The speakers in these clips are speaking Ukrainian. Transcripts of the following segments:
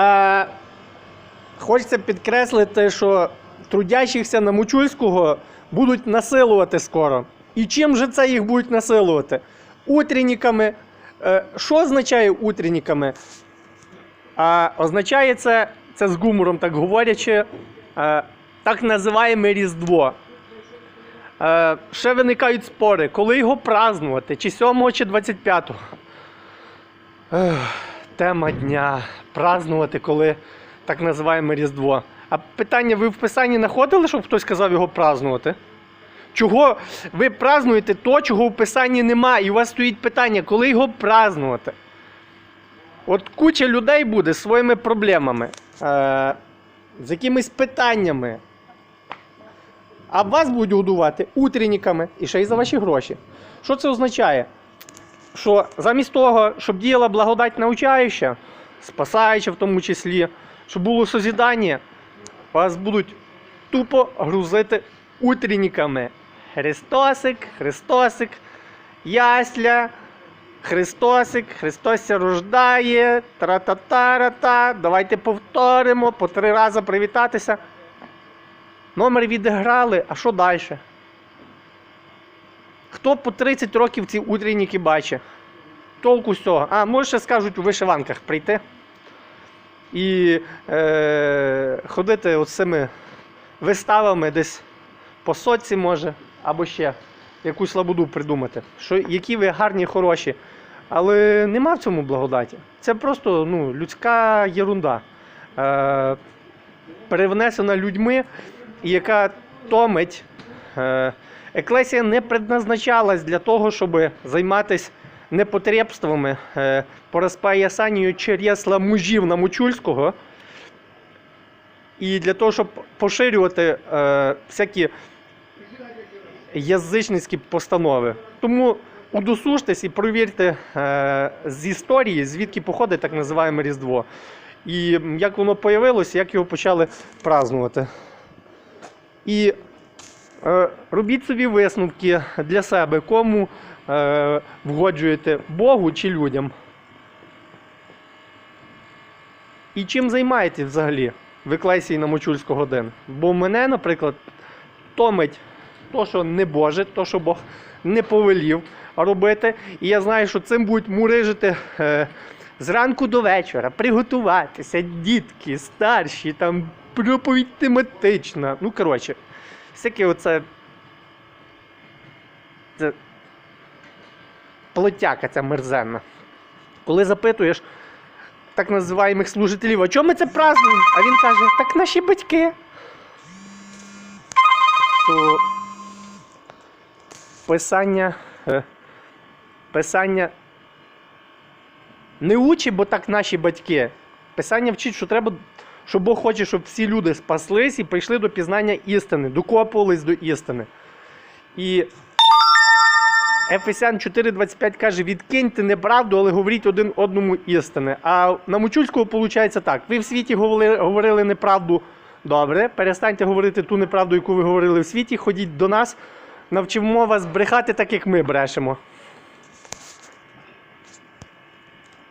А, хочеться підкреслити, що трудящихся на Мучульського будуть насилувати скоро. І чим же це їх будуть насилувати? Утренниками. Е, Що означає утренниками? А, означає це, це з гумором так говорячи, е, так називаємо Різдво. Е, ще виникають спори, коли його празднувати, чи 7 чи 25. Тема дня. Празднувати, коли так називаємо Різдво. А питання, ви в писанні знаходили, щоб хтось казав його празднувати? Чого ви празднуєте то, чого в писанні нема, і у вас стоїть питання, коли його празднувати? От куча людей буде зі своїми проблемами, е, з якимись питаннями. А вас будуть годувати утренниками і ще й за ваші гроші. Що це означає? Що замість того, щоб діяла благодать научаюча, спасаюча в тому числі, щоб було созідання, вас будуть тупо грузити утренниками. Христосик, Христосик, ясля, Христосик, Христосся рождає, тра-та-та-ра-та. Давайте повторимо, по три рази привітатися. Номер відіграли, а що далі? Хто по 30 років ці утренники бачить? Толку з цього. А, може ще скажуть у вишиванках прийти і е, ходити от цими виставами десь по соці може, або ще якусь лабуду придумати. Що, які ви гарні, хороші. Але нема в цьому благодаті. Це просто ну, людська єрунда. Е, перевнесена людьми, яка томить. Е, Еклесія не предназначалась для того, щоб займатися непотребствами е, по розпаясанню чересла мужів на Мучульського. І для того, щоб поширювати е, всякі язичницькі постанови. Тому удосужтесь і провірте е, з історії, звідки походить так називаємо Різдво. І як воно появилось, як його почали празнувати. І робіть собі висновки для себе, кому е, вгоджуєте Богу чи людям. І чим займаєтесь взагалі в еклесії на Мочульську годин? Бо мене, наприклад, томить то, що не Боже, то, що Бог не повелів робити. І я знаю, що цим будуть мурижити е, зранку до вечора, приготуватися, дітки, старші, там проповідь тематична. Ну, коротше, всяке оце. Це плотяка ця мерзенна. Коли запитуєш так називаємих служителів, а чому ми це празднуємо? А він каже, так наші батьки. То писання. е, Писання не учить, бо так наші батьки. Писання вчить, що треба, що Бог хоче, щоб всі люди спаслись і прийшли до пізнання істини, докопувались до істини. І Ефесян 4.25 каже: відкиньте неправду, але говоріть один одному істини. А на Мучульського виходить так: ви в світі говорили неправду добре, перестаньте говорити ту неправду, яку ви говорили в світі, ходіть до нас, навчимо вас брехати так, як ми брешемо.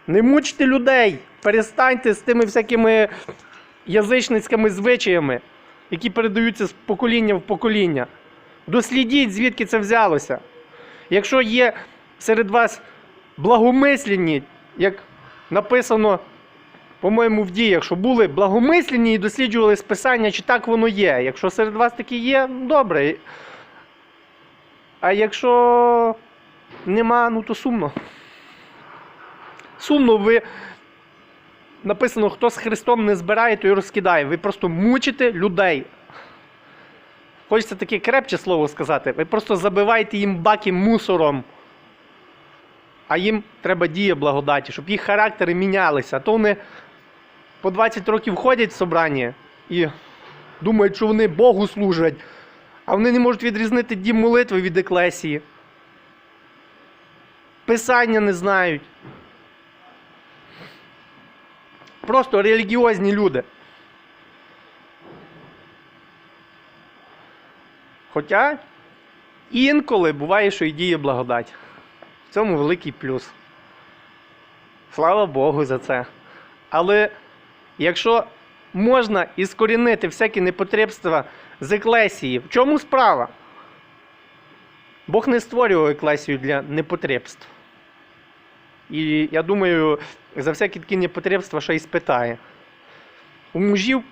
Не мучте людей, перестаньте з тими всякими язичницькими звичаями, які передаються з покоління в покоління. Дослідіть, звідки це взялося. Якщо є серед вас благомисленні, як написано, по-моєму, в діях, що були благомисленні і досліджували списання, чи так воно є. Якщо серед вас такі є, добре. А якщо нема, ну то сумно. Сумно, ви написано, хто з Христом не збирає, той розкидає. Ви просто мучите людей. Хочеться таке крепче слово сказати. Ви просто забиваєте їм баки мусором. А їм треба дія благодаті, щоб їх характери мінялися. А то вони по 20 років ходять в собрання і думають, що вони Богу служать, а вони не можуть відрізнити дім молитви від еклесії. Писання не знають. Просто релігіозні люди. Хоча інколи буває, що і діє благодать. В цьому великий плюс. Слава Богу за це. Але якщо можна іскорінити всякі непотребства з еклесії, в чому справа? Бог не створював еклесію для непотребств. І я думаю, за всякі такі непотребства ще й спитає. У мужів,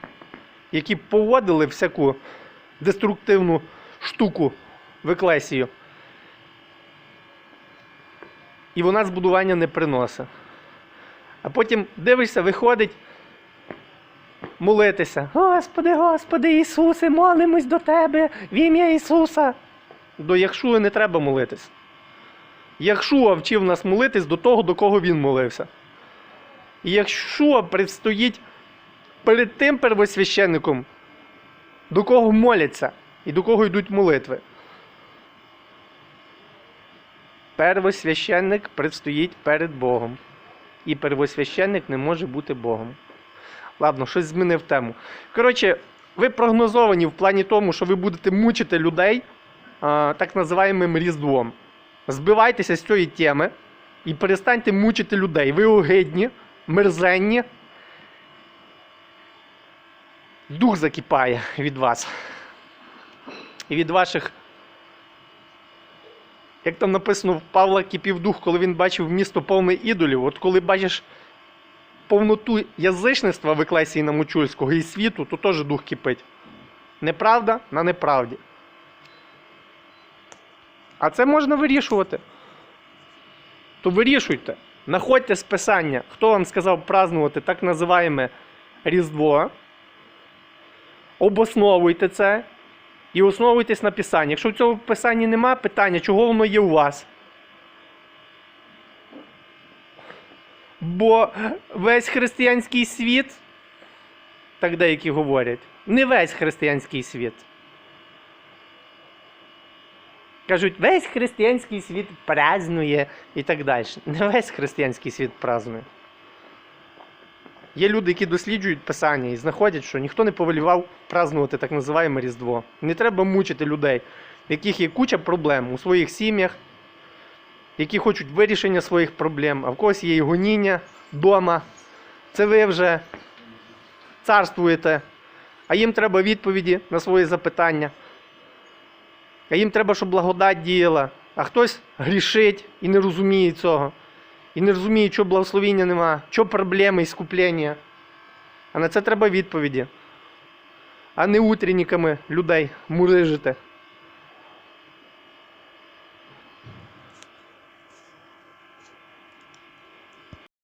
які поводили всяку деструктивну штуку в еклесію, і вона збудування не приносить. А потім дивишся, виходить молитися. Господи, Господи Ісусе, молимось до Тебе в ім'я Ісуса. До Яхшуа не треба молитись. Яхшуа вчив нас молитись до того, до кого він молився. І Яхшуа предстоїть перед тим первосвященником, до кого моляться і до кого йдуть молитви. Первосвященник предстоїть перед Богом. І первосвященник не може бути Богом. Ладно, щось змінив тему. Коротше, ви прогнозовані в плані тому, що ви будете мучити людей а, так називаємим різдвом. Збивайтеся з цієї теми і перестаньте мучити людей. Ви огидні, мерзенні. Дух закипає від вас. І від ваших. Як там написано, в Павла кипів дух, коли він бачив місто повне ідолів. От коли бачиш повноту язичництва в еклесії Намучульського і світу, то теж дух кипить. Неправда на неправді. А це можна вирішувати. То вирішуйте. Находьте списання, хто вам сказав празднувати так називаєме Різдво. Обосновуйте це і основуйтесь на писанні. Якщо в цьому писанні нема питання, чого воно є у вас. Бо весь християнський світ, так деякі говорять, не весь християнський світ. Кажуть, весь християнський світ празднує і так далі. Не весь християнський світ празднує. Є люди, які досліджують писання і знаходять, що ніхто не повелівав празднувати так називаємо Різдво. Не треба мучити людей, в яких є куча проблем у своїх сім'ях, які хочуть вирішення своїх проблем, а в когось є і гоніння вдома. Це ви вже царствуєте, а їм треба відповіді на свої запитання. А їм треба, щоб благодать діяла. А хтось грішить і не розуміє цього. І не розуміє, що благословіння нема, що проблеми і скуплення. А на це треба відповіді. А не утренниками людей мурижити.